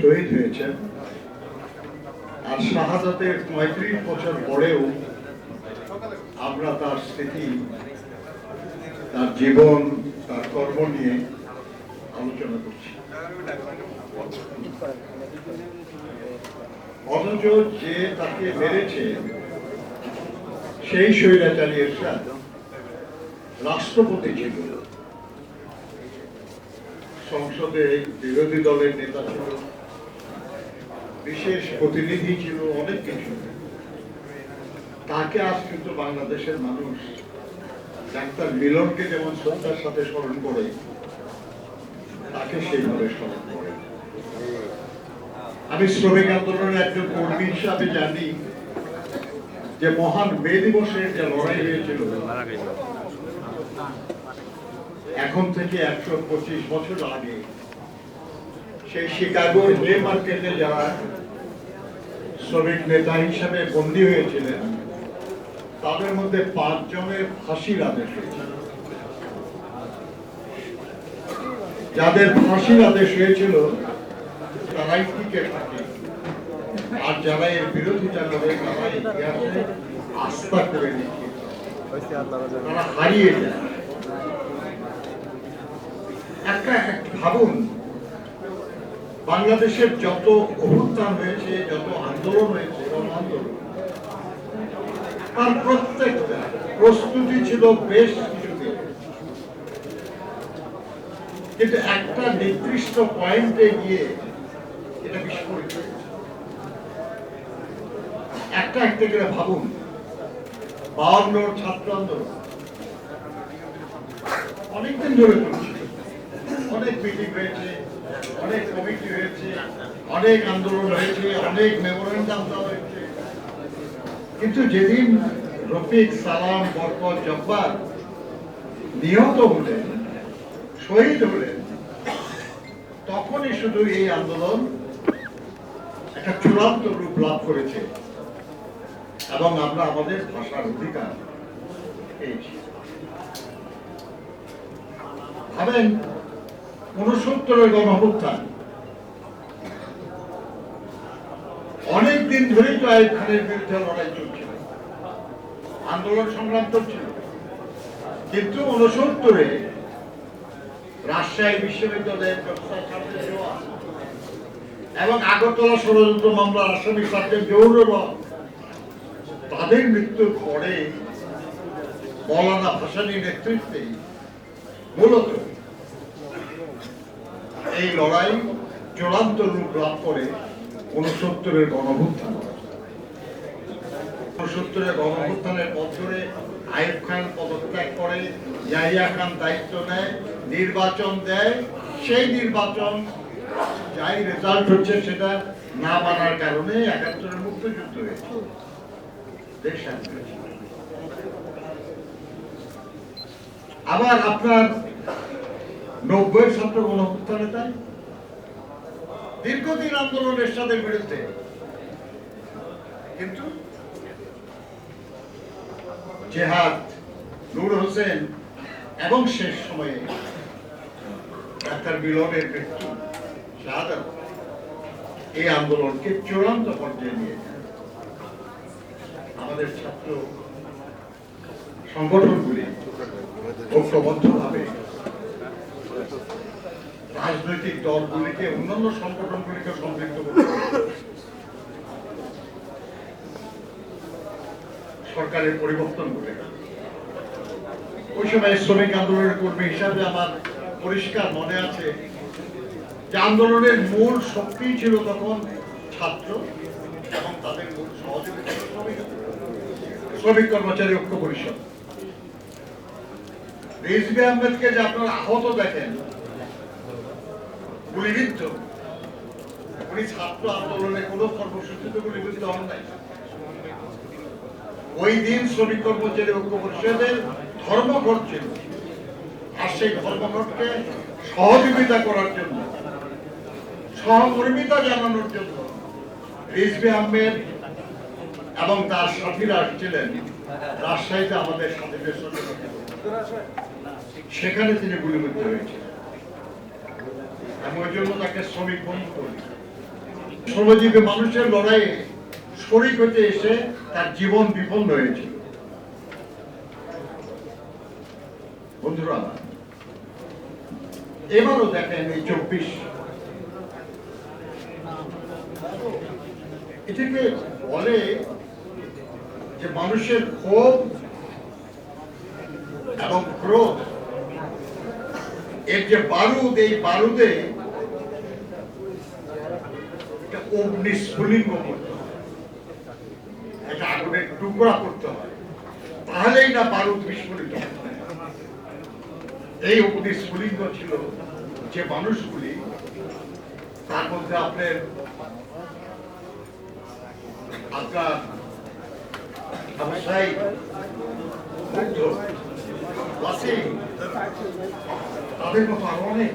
শহীদ হয়েছেন আর শাহাদাতের পঁয়ত্রিশ বছর পরেও আমরা তার স্মৃতি, তার জীবন, তার কর্ম নিয়ে আলোচনা করছি। অথচ যে তাকে মেরেছে, সেই স্বৈরাচারী এরশাদ রাষ্ট্রপতি ছিল। সংসদে বিরোধী দলের নেতা ছিল। বিশেষ প্রতিনিধি ছিল অনেক কিছু। তাকে আজ কিন্তু বাংলাদেশের মানুষ ডাক্তার মিলনকে যেমন শ্রদ্ধার সাথে স্মরণ করে, তাকে সেইভাবে স্মরণ করে। আমি শ্রমিক আন্দোলনের একজন কর্মী হিসাবে জানি যে মহান মে দিবসের যে লড়াই হয়েছিল, এখন থেকে একশো পঁচিশ বছর আগে সেই শিকাগোর লে মার্কেটে যারা শ্রমিক নেতা হিসাবে বন্দী হয়েছিলেন। তাদের মধ্যে পাঁচজনের ফাঁসির আদেশ হয়েছিল। যাদের ফাঁসির আদেশ হয়েছিল, তারাই টিকে থাকে। আর যারা এর বিরোধিতা করে, তারা ইতিহাসে আস্থা করে তারা হারিয়ে যায়। একটা ভাবুন বাংলাদেশের যত অভ্যুত্থান হয়েছে, যত আন্দোলন হয়েছে আন্দোলন। তার প্রত্যেকটা প্রস্তুতি ছিল বেশ কিছুদিন। কিন্তু একটা নির্দিষ্ট পয়েন্টে গিয়ে এটা বিস্ফোরিত একটা একটা করে ভাবুন বাউন্নর ছাত্র আন্দোলন। অনেকদিন ধরে চলছে। অনেক মিটিং হয়েছে অনেক কমিটি হয়েছে, অনেক আন্দোলন হয়েছে, অনেক মেমোরেন্ডাম দেওয়া হয়েছে। কিন্তু যেদিন রফিক সালাম, বরকত জব্বার নিহত হলেন, শহীদ হলেন, তখনই শুধু এই আন্দোলন একটা চূড়ান্ত রূপ লাভ করেছে। এবং আমরা আমাদের ভাষার অধিকার পেয়েছি। ভাবেন উনসত্তরের গণঅভ্যুত্থান। অনেক দিন ধরেই তো আইব খানের বিরুদ্ধে লড়াই চলছিল। আন্দোলন সংগ্রাম চলছিল। কিন্তু উনসত্তরে রাজশাহী বিশ্ববিদ্যালয়ের এবং আগরতলা ষড়যন্ত্র মামলার আসামি সার্জেন্ট জহুরুল তাদের মৃত্যুর পরে মৌলানা ভাসানির নেতৃত্বে মূলত এই লড়াই চূড়ান্ত রূপ লাভ করে উনসত্তরের গণভুত্থান। উনসত্তরের গণভুত্থানের পথ ধরে আইব খান পদত্যাগ করে, ইয়াহিয়া খান দায়িত্ব নেয় নির্বাচন দেয়। সেই নির্বাচন যাই রেজাল্ট হচ্ছে সেটা না মানার কারণে একাত্তরের মুক্তিযুদ্ধ হয়েছে। দেশ। আবার আপনার নব্বই ছাত্র গণহত্যানে তাই? দীর্ঘদিন আন্দোলন এরশাদের বিরুদ্ধে। কিন্তু জেহাদ, নূর হোসেন এবং শেষ সময়ে ডাক্তার মিলনের মৃত্যু শাহাদাত এই আন্দোলনকে চূড়ান্ত পর্যায়ে নিয়ে আমাদের ছাত্র সংগঠনগুলি ঐক্যবদ্ধভাবে রাজনৈতিক দলগুলিকে, অন্যান্য সংগঠনগুলিকে সম্পৃক্ত করতে। সরকারের পরিবর্তন করে ওই সময় শ্রমিক আন্দোলনের কর্মী হিসাবে আমার পরিষ্কার মনে আছে যে আন্দোলনের মূল শক্তি ছিল তখন ছাত্র এবং তাদের শ্রমিক কর্মচারী ঐক্য পরিষদ। রিজভি আহমেদকে যে আপনারা আহত দেখেন গুলিবিদ্ধ উনি ছাত্র আন্দোলনে গুলিবিদ্ধ হন নাই। ওই দিন শ্রমিক কর্মচারী ঐক্য পরিষদের ধর্মঘট ছিল। আর সেই ধর্মঘটকে সহযোগিতা করার জন্য সহকর্মিতা জানানোর জন্য রিজভি আহমেদ এবং তার সাথীরা আসছিলেন রাজশাহীতে আমাদের সাথীদের সঙ্গে। সেখানে তিনি গুলিবিদ্ধ হয়েছিলেন। আমি জন্য তাকে শ্রমিক বন্ধু করি। শ্রমজীবী মানুষের লড়াইয়ে শরিক হতে এসে তার জীবন বিপন্ন হয়েছিল বন্ধুরা, এবারও দেখেন এই চব্বিশ। এটাকে বলে যে মানুষের ক্ষোভ এবং ক্রোধ, এর যে বারুদ, এই বারুদে স্ফুলিঙ্গ করতে হয় একটা আগুনের টুকরা করতে হয়। তাহলেই না বারুদ বিস্ফোরিত এই অগ্নি স্ফুলিঙ্গ ছিল যে মানুষগুলি তার মধ্যে আপনার আপনার ব্যবসায়ী মুগ্ধ তাদের মতো আরও অনেক।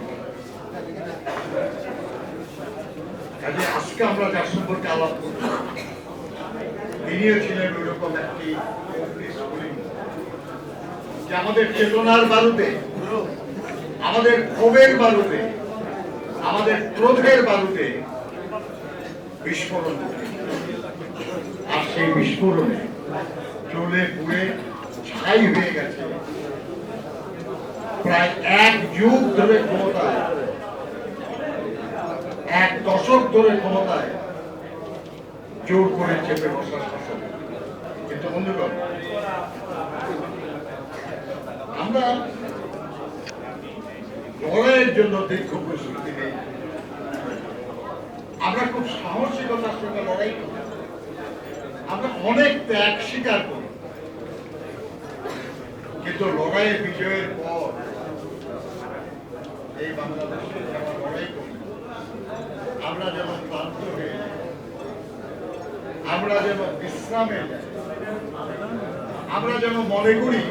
কাজে আজকে আমরা যার সম্পর্কে আলাপ করছি তিনিও ছিলেন ওই রকম একটি যে আমাদের চেতনার বারুদে, আমাদের ক্ষোভের বারুদে, আমাদের ক্রোধের বারুদে বিস্ফোরণ আর সেই বিস্ফোরণে চলে পুড়ে ছাই হয়ে গেছে। প্রায় এক যুগ ধরে ক্ষমতা দশক ধরে ক্ষমতায় জোর করে চেপে বসার শাসন কিন্তু বন্ধুগণ, আমরা লড়াইয়ের জন্য দীর্ঘ প্রস্তুতি নেই। আমরা খুব সাহসিকতার সঙ্গে লড়াই করি। আমরা অনেক ত্যাগ স্বীকার করি। কিন্তু লড়াইয়ে বিজয়ের পর এই বাংলাদেশে যারা লড়াই করি আমরা যেন ক্লান্ত হয়ে আমরা যেন বিশ্রামে, আমরা যেন মনে করি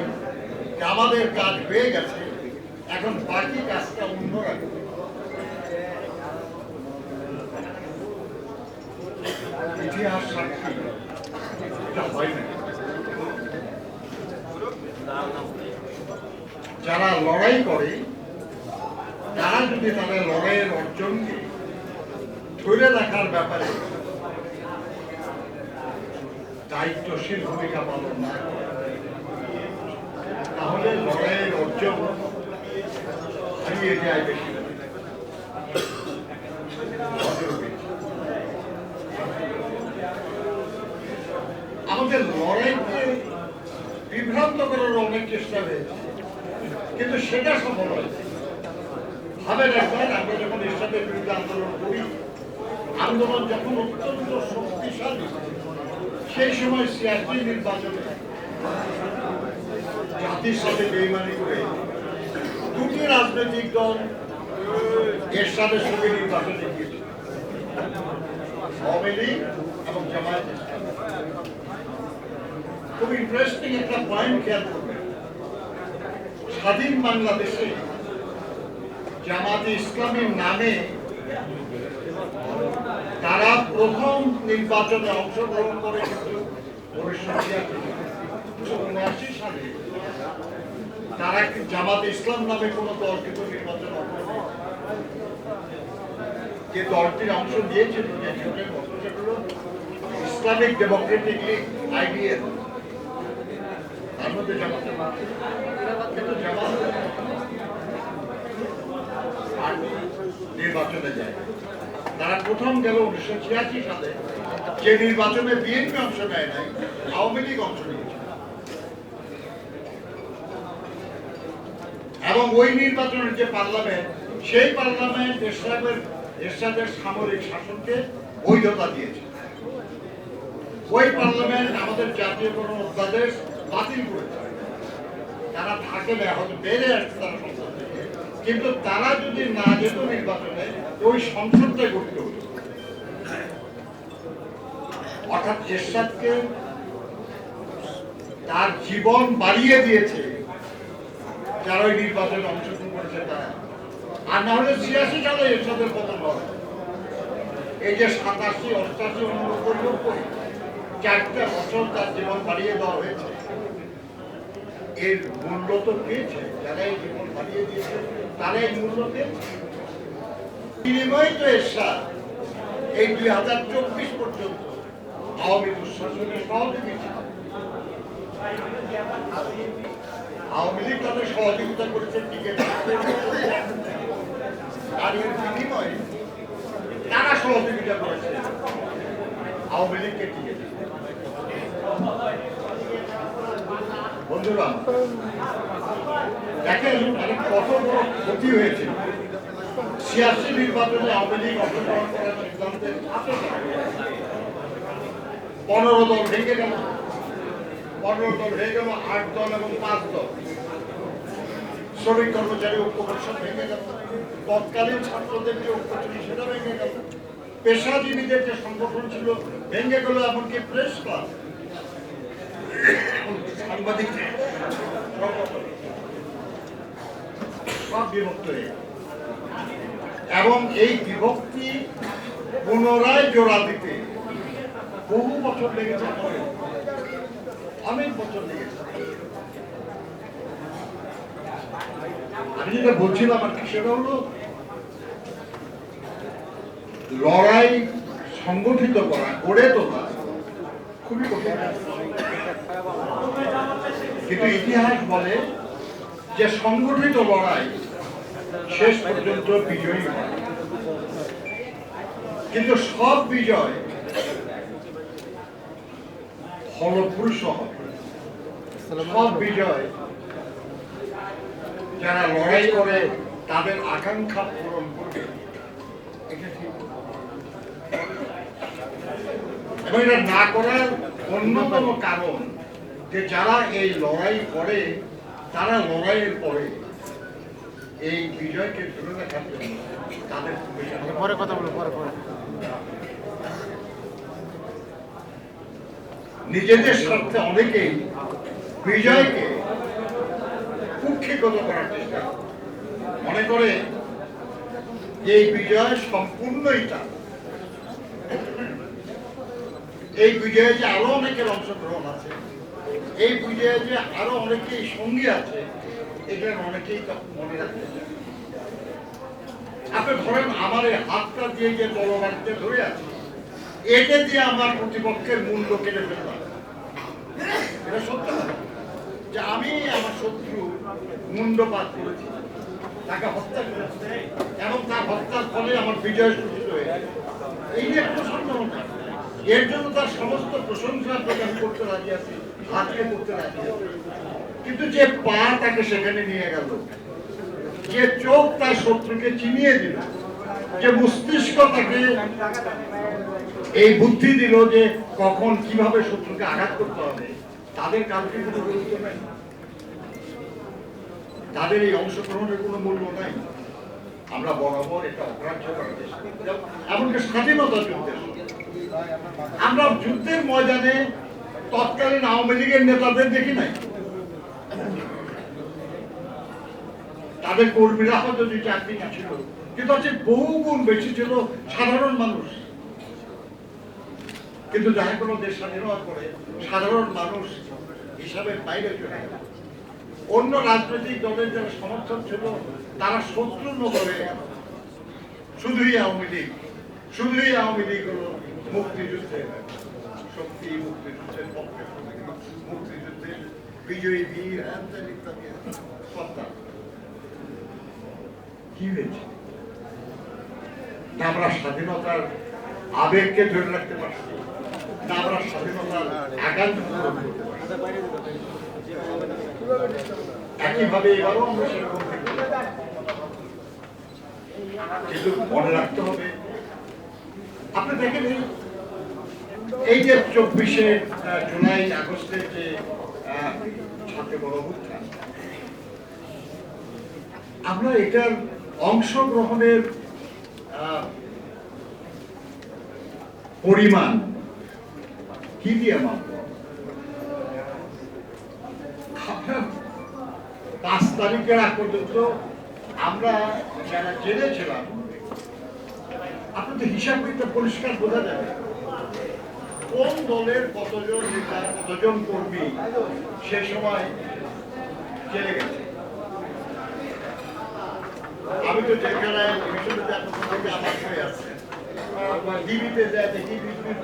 যে আমাদের কাজ হয়ে গেছে, এখন বাকি কাজটা অন্যরা করবে। ইতিহাস এটা হয় যারা লড়াই করে, তারা যদি তাদের লড়াইয়ের অর্জনকে ধরে রাখার ব্যাপারে দায়িত্বশীল ভূমিকা পালন না তাহলে লড়াইয়ের অর্জন হারিয়ে যায় বেশি আমাদের লড়াইকে বিভ্রান্ত করার অনেক চেষ্টা হয়েছে কিন্তু সেটা সফল হয়েছে ভাবেন একবার, আমরা যখন এরশাদের বিরুদ্ধে আন্দোলন করি আন্দোলন যখন অত্যন্ত শক্তিশালী, সেই সময় সিআরপি নির্বাচনে জাতির সাথে বেইমানি করে দুটি রাজনৈতিক দল এরশাদের সঙ্গে নির্বাচনে আওয়ামী লীগ এবং জামায়াত। খুব ইন্টারেস্টিং একটা পয়েন্ট খেয়াল করবেন স্বাধীন বাংলাদেশে জামাতে ইসলামের নামে তারা প্রথম নির্বাচনে অংশগ্রহণ করে উনিশশো সালে তারা কি জামাতে ইসলাম নামে কোন দল কিন্তু নির্বাচনে। যে দলটির অংশ সেগুলো ইসলামিক ডেমোক্রেটিক লীগ, আইডিএল। তার মধ্যে জামাতে নির্বাচনে যায় তারা প্রথম গেল উনিশশো ছিয়াশি সালে, যে নির্বাচনে বিএনপি অংশ নেয় নাই, আওয়ামী লীগ অংশ নিয়েছে। এবং ওই নির্বাচনের যে পার্লামেন্ট, সেই পার্লামেন্ট এরশাদের এরশাদের সামরিক শাসনকে বৈধতা দিয়েছে। ওই পার্লামেন্ট আমাদের জাতীয় কোনো অধ্যাদেশ বাতিল করেছে। তারা থাকে না হয়তো বেড়ে আসছে তারা সংসদ। কিন্তু তারা যদি না যেত নির্বাচনে, ওই সংসদটাই করতে হতো। অর্থাৎ এরশাদকে তার জীবন বাড়িয়ে দিয়েছে যারা ওই নির্বাচনে অংশগ্রহণ করেছে তারা। আর না হলে ছিয়াশি সালে এরশাদের পতন হবে। এই যে সাতাশি, অষ্টাশি, উননব্বই, নব্বই, চারটা বছর তার জীবন বাড়িয়ে দেওয়া হয়েছে। এর মূল্য তো পেয়েছে, যারা এই জীবন বাড়িয়ে দিয়েছে। এরশাদ। এই দুই হাজার চব্বিশ পর্যন্ত আওয়ামী দুঃশাসনের সহযোগী ছিল। আওয়ামী লীগ তাদের সহযোগিতা করেছে আর এর বিনিময়ে তারা সহযোগিতা করেছে। আওয়ামী লীগকে টিকে। বন্ধুরা, দেখেন কত বড় ক্ষতি হয়েছে। ছিয়াশি নির্বাচনে আওয়ামী লীগ অংশগ্রহণ করার সিদ্ধান্তের পনেরো দল ভেঙে গেল। পনেরো দল হয়ে গেল, আট দল এবং পাঁচ দল। শ্রমিক কর্মচারী ঐক্য পরিষদ ভেঙে গেল। তৎকালীন ছাত্রদের যে ঐক্য ছিল, সেটা ভেঙে গেল। পেশাজীবীদের যে সংগঠন ছিল, ভেঙে গেল, এমনকি প্রেস ক্লাব। সাংবাদিক সব বিভক্ত এবং এই বিভক্তি পুনরায় জোড়া দিতে বহু বছর লেগেছে অনেক বছর লেগেছে। আমি যেটা বলছিলাম আর কি, সেটা হলো লড়াই সংগঠিত করা, গড়ে তোলা খুবই কঠিন। কিন্তু ইতিহাস বলে যে সংগঠিত লড়াই শেষ পর্যন্ত বিজয়ী হয়। কিন্তু সব বিজয় ফলপ্রসূ সব বিজয় যারা লড়াই করে তাদের আকাঙ্ক্ষা পূরণ করবে। এবং এটা না করার অন্যতম কারণ যে যারা এই লড়াই করে তারা লড়াইয়ের পরে এই বিজয়কে ধরে রাখার জন্য তাদের পরে কথা বলব পরে পরে। নিজেদের স্বার্থে অনেকেই বিজয়কে কুক্ষিগত করার চেষ্টা মনে করে এই বিজয় সম্পূর্ণই তার। এই বিজয়ে যে আরও অনেকের অংশগ্রহণ আছে এই বিজয়ে যে আরও অনেকেই সঙ্গী আছে এটা অনেকেই মনে রাখতে ধরেন আমার এই হাতটা দিয়ে যে তলবারকে ধরে আছে, এটা দিয়ে আমার প্রতিপক্ষের মূল্য কেটে ফেললাম এটা সত্য যে আমি আমার শত্রু মুন্ডপাত করেছি, তাকে হত্যা করেছি, এবং তার হত্যার ফলে আমার বিজয় সূচিত হয়েছে এই যে প্রসন্ন এর জন্য তার সমস্ত প্রশংসা প্রকাশ করতে রাজি আছি। করতে রাজি কিন্তু যে পা তাকে সেখানে নিয়ে গেল, যে চোখ তার শত্রুকে চিনিয়ে দিল, যে মস্তিষ্ক তাকে এই বুদ্ধি দিল যে কখন কীভাবে শত্রুকে আঘাত করতে হবে, তাদের কালকে কোনো গুরুত্ব নাই। তাদের এই অংশগ্রহণের কোনো মূল্য নাই। আমরা বরাবর এটা অগ্রাহ্য করার চেষ্টা এমনকি স্বাধীনতা যুদ্ধের আমরা যুদ্ধের ময়দানে তৎকালীন আওয়ামী লীগের নেতাদের দেখি নাই? তাদের কর্মীরা হয়তো দুই চাকরিটা ছিল। কিন্তু হচ্ছে বহু গুণ বেশি ছিল সাধারণ মানুষ। কিন্তু যারা কোনো দেশ স্বাধীন হওয়ার পরে সাধারণ মানুষ হিসাবের বাইরে চলে অন্য রাজনৈতিক দলের যারা সমর্থন ছিল, তারা শত্রু গেল শুধুই আওয়ামী লীগ, শুধুই আওয়ামী লীগ হলো মুক্তিযুদ্ধের শক্তি মুক্তিযুদ্ধের পক্ষে মুক্তিযুদ্ধের বিজয়ী বীর ইত্যাদি সব কি হয়েছে না আমরা স্বাধীনতার আবেগকে ধরে রাখতে পারছি না আমরা স্বাধীনতার আকাঙ্ক্ষা একইভাবে এবারও আমরা সেরকম। কিন্তু মনে রাখতে হবে আপনি দেখেন এই- যে চব্বিশে জুলাই আগস্টে যে ছাত্র বড় অভ্যুত্থান, আমরা এটার অংশগ্রহণের পরিমাণ কি দিয়ে মাপব? পাঁচ তারিখের আগ পর্যন্ত আমরা যারা জেনেছিলাম, আপনাদের হিসাব পরিষ্কার বোঝা যাবে। কোন দলের কতজন নেতা কতজন কর্মী সে সময় জেলে গেছে আমি তো জেলখানায় বিশ্ববিদ্যালয় থেকে আমার হয়ে আছে টিভিতে যায় দেখি বিজনেস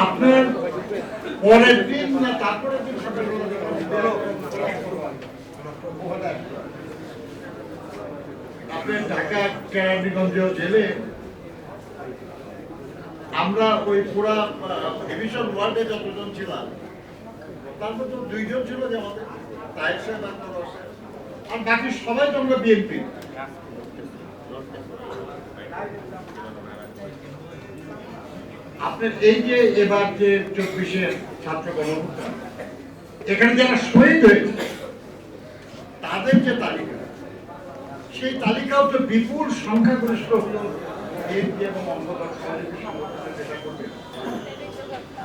আপনার পরের দিন না, তারপরের দিন সকালবেলা আপনার ঢাকা কেরানীগঞ্জ জেলে। আমরা ওই পুরা ডিভিশন ওয়ার্ডে যতজন ছিলাম তার মধ্যে দুইজন ছিল যে আমাদের, তাহের সাহেব। আর বাকি সবাই তো আমরা বিএনপি। আপনার এই যে এবার যে চব্বিশের ছাত্র গণঅভ্যুত্থান, এখানে যারা শহীদ হয়েছে, তাদের যে তালিকা, সেই তালিকাও তো বিপুল সংখ্যাগরিষ্ঠ হলো বিএনপি এবং নেতাকর্মী।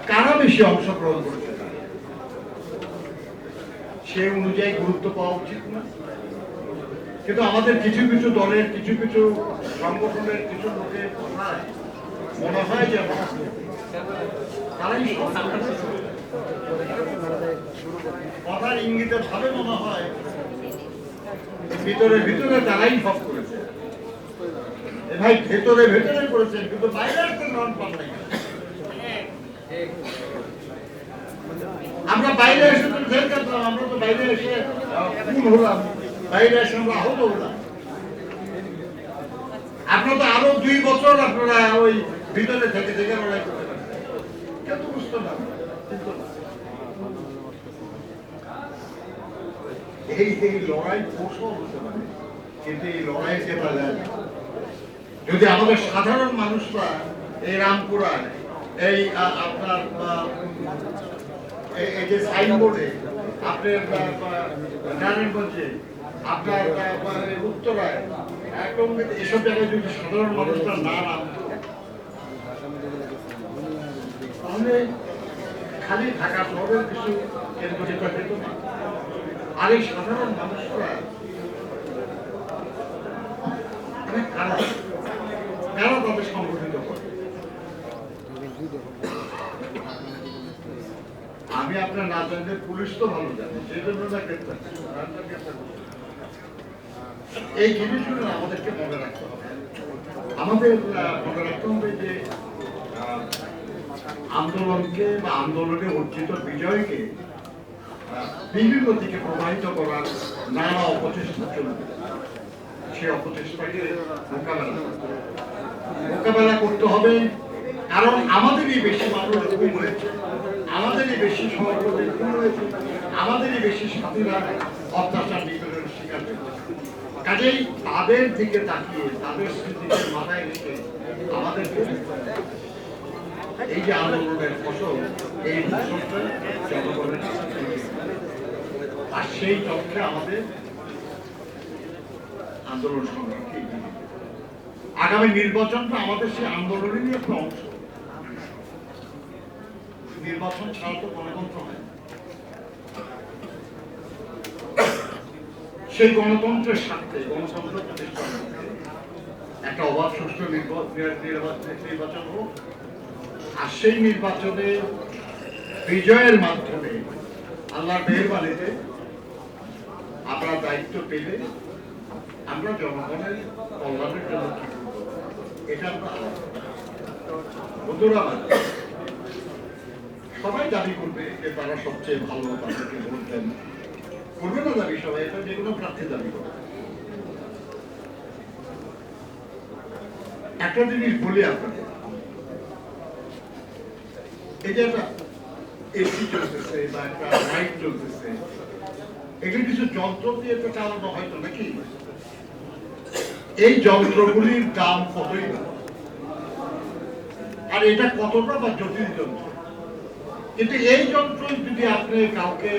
কারা বেশি অংশগ্রহণ করেছে সে অনুযায়ী গুরুত্ব পাওয়া উচিত না। কিন্তু আমাদের কিছু কিছু দলের, কিছু কিছু সংগঠনের কিছু লোকের কথায় মনে হয় যে কথার ইঙ্গিতে ভাবে মনে হয়, ভিতরে ভিতরে তারাই সব করেছে। ভাই ভেতরে ভেতরে করেছেন, কিন্তু বাইরে আসতে নন পাল্লাই আমরা বাইরে এসে তো জেল কাটলাম আমরা তো বাইরে এসে খুন হলাম, বাইরে এসে আমরা আহত হলাম। আপনারা তো আরও দুই বছর আপনারা ওই ভিতরে থেকে থেকে লড়াই করতে পারেন কেউ তো বুঝতো না। এই এই লড়াই কৌশল হতে পারে? কিন্তু এই লড়াই জেতা যায় যদি আমাদের সাধারণ মানুষরা এই রামপুরায় এই আপনার এই- যে সাইনবোর্ডে আপনার নারায়ণগঞ্জে, আপনার উত্তরায় এসব জায়গায় যদি সাধারণ মানুষরা না নামতো তাহলে খালি ঢাকা শহরের কিছু কেন্দ্রিত যেত আর এই সাধারণ মানুষরা মানে কারা কারা তাদের সংগঠিত করে। আমি আপনার না জানলে পুলিশ তো ভালো জানে। এই জিনিসগুলো আমাদেরকে মনে রাখতে হবে। আমাদের মনে রাখতে হবে যে আন্দোলনকে বা আন্দোলনে অর্জিত বিজয়কে বিভিন্ন দিকে প্রবাহিত করার নানা অপচেষ্টা চলবে। সে অপচেষ্টাকে মোকাবেলা। মোকাবেলা করতে হবে কারণ আমাদেরই বেশি মানুষ গুম হয়েছে। আমাদেরই বেশি সহকর্মী গুম হয়েছে। আমাদেরই বেশি সাথীরা অত্যাচার নিপীড়নের শিকার কাজেই তাদের দিকে তাকিয়ে, তাদের স্মৃতিকে মাথায় রেখে আমাদেরকে এই যে ফসল, এই। আর সেই আমাদের আন্দোলন সংগ্রামকে। আগামী নির্বাচনটা আমাদের সেই আন্দোলনেরই একটা অংশ নির্বাচন ছাড়া তো গণতন্ত্র হয় সেই গণতন্ত্রের স্বার্থে, গণতন্ত্র প্রতিষ্ঠার একটা অবাধ সুষ্ঠু নির্বা- নির- নির্বাচন নির্বাচন হোক আর সেই নির্বাচনে, বিজয়ের মাধ্যমে, আল্লাহর মেহরবানিতে আমরা দায়িত্ব পেলে আমরা জনগণের কল্যাণের জন্য কি এটা আমরা সবাই দাবি করবে যে তারা সবচেয়ে ভালো তাদেরকে দেন। করবে না দাবি সবাই, এটা যে কোনো প্রার্থী দাবি করবে। একটা জিনিস বলি আপনাকে এই যন্ত্রগুলির দাম কতই আর এটা কতটা বা জটিল যন্ত্র? কিন্তু এই যন্ত্র যদি আপনি কাউকে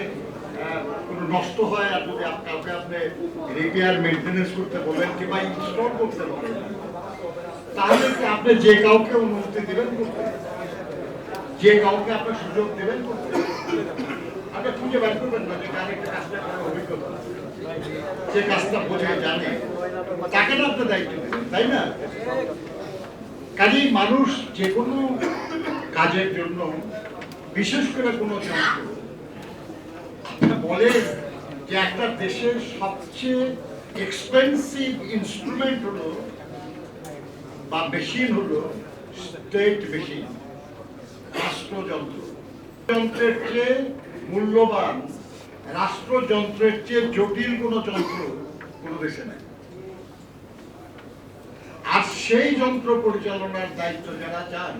নষ্ট হয় আর যদি কাউকে আপনি রিপেয়ার মেনটেনেন্স করতে বলেন কিংবা ইনস্টল করতে বলেন, তাহলে আপনি যে কাউকে অনুমতি দিবেন করতে? যে কাউকে আপনার সুযোগ দেবেন আপনি খুঁজে বের করবেন না, যে কার একটা কাজটা করার অভিজ্ঞতা। যে কাজটা বোঝে, জানে। তাকে না আপনার দায়িত্ব তাই না? কাজেই মানুষ যে কোনো কাজের জন্য, বিশেষ করে কোনো বলেন যে একটা দেশের সবচেয়ে এক্সপেন্সিভ ইনস্ট্রুমেন্ট হলো বা মেশিন হলো স্টেট মেশিন রাষ্ট্রযন্ত্র। যন্ত্রের চেয়ে মূল্যবান, রাষ্ট্রযন্ত্রের চেয়ে জটিল কোনো যন্ত্র কোনো দেশে নাই। আর সেই যন্ত্র পরিচালনার দায়িত্ব যারা চান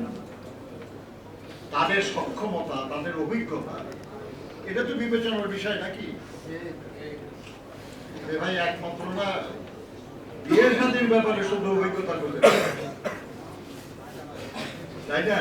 তাদের সক্ষমতা, তাদের অভিজ্ঞতা, এটা তো বিবেচনার বিষয় নাকি? ভাই একমাত্র না, বিয়ের শাদীর ব্যাপারে শুধু অভিজ্ঞতা করতে তাই না?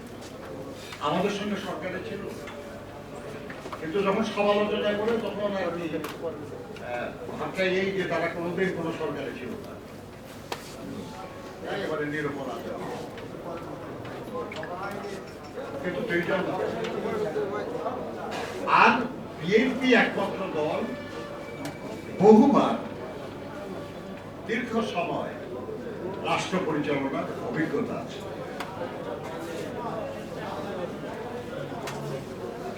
আমাদের সঙ্গে সরকারে ছিল। কিন্তু যখন সমালোচনা করে তখন আর কি ভাবটা এই যে তারা কোনোদিন কোনো সরকারে ছিল একেবারে নিরপরাধ। আর বিএনপি একমাত্র দল বহুবার দীর্ঘ সময় রাষ্ট্র পরিচালনার অভিজ্ঞতা আছে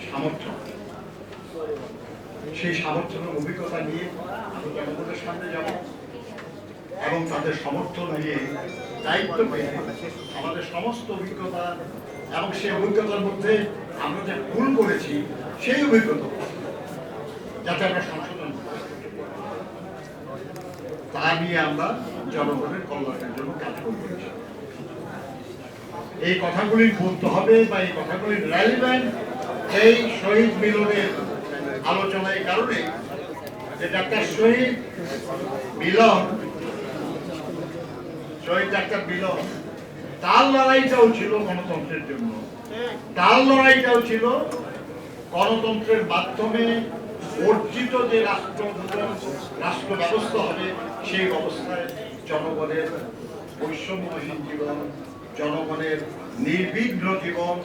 সামর্থ্য সেই সামর্থ্য অভিজ্ঞতা নিয়ে আমি জনগণের সামনে যাব এবং তাদের সমর্থন নিয়ে দায়িত্ব পেয়ে আমাদের সমস্ত অভিজ্ঞতা এবং সেই অভিজ্ঞতার মধ্যে আমরা যে ভুল করেছি, সেই অভিজ্ঞতা যাতে আমরা সংশোধন তা নিয়ে আমরা জনগণের কল্যাণের জন্য কাজ করব এই কথাগুলি বলতে হবে বা এই কথাগুলি রেলিভেন্ট এই শহীদ মিলনের আলোচনার কারণে যে ডাক্তার শহীদ মিলন, শহীদ ডাক্তার মিলন, তার লড়াইটাও ছিল গণতন্ত্রের জন্য। তার লড়াইটাও ছিল গণতন্ত্রের মাধ্যমে অর্জিত যে রাষ্ট্র রাষ্ট্র ব্যবস্থা হবে, সেই ব্যবস্থায় জনগণের বৈষম্যহীন জীবন, জনগণের নির্বিঘ্ন জীবন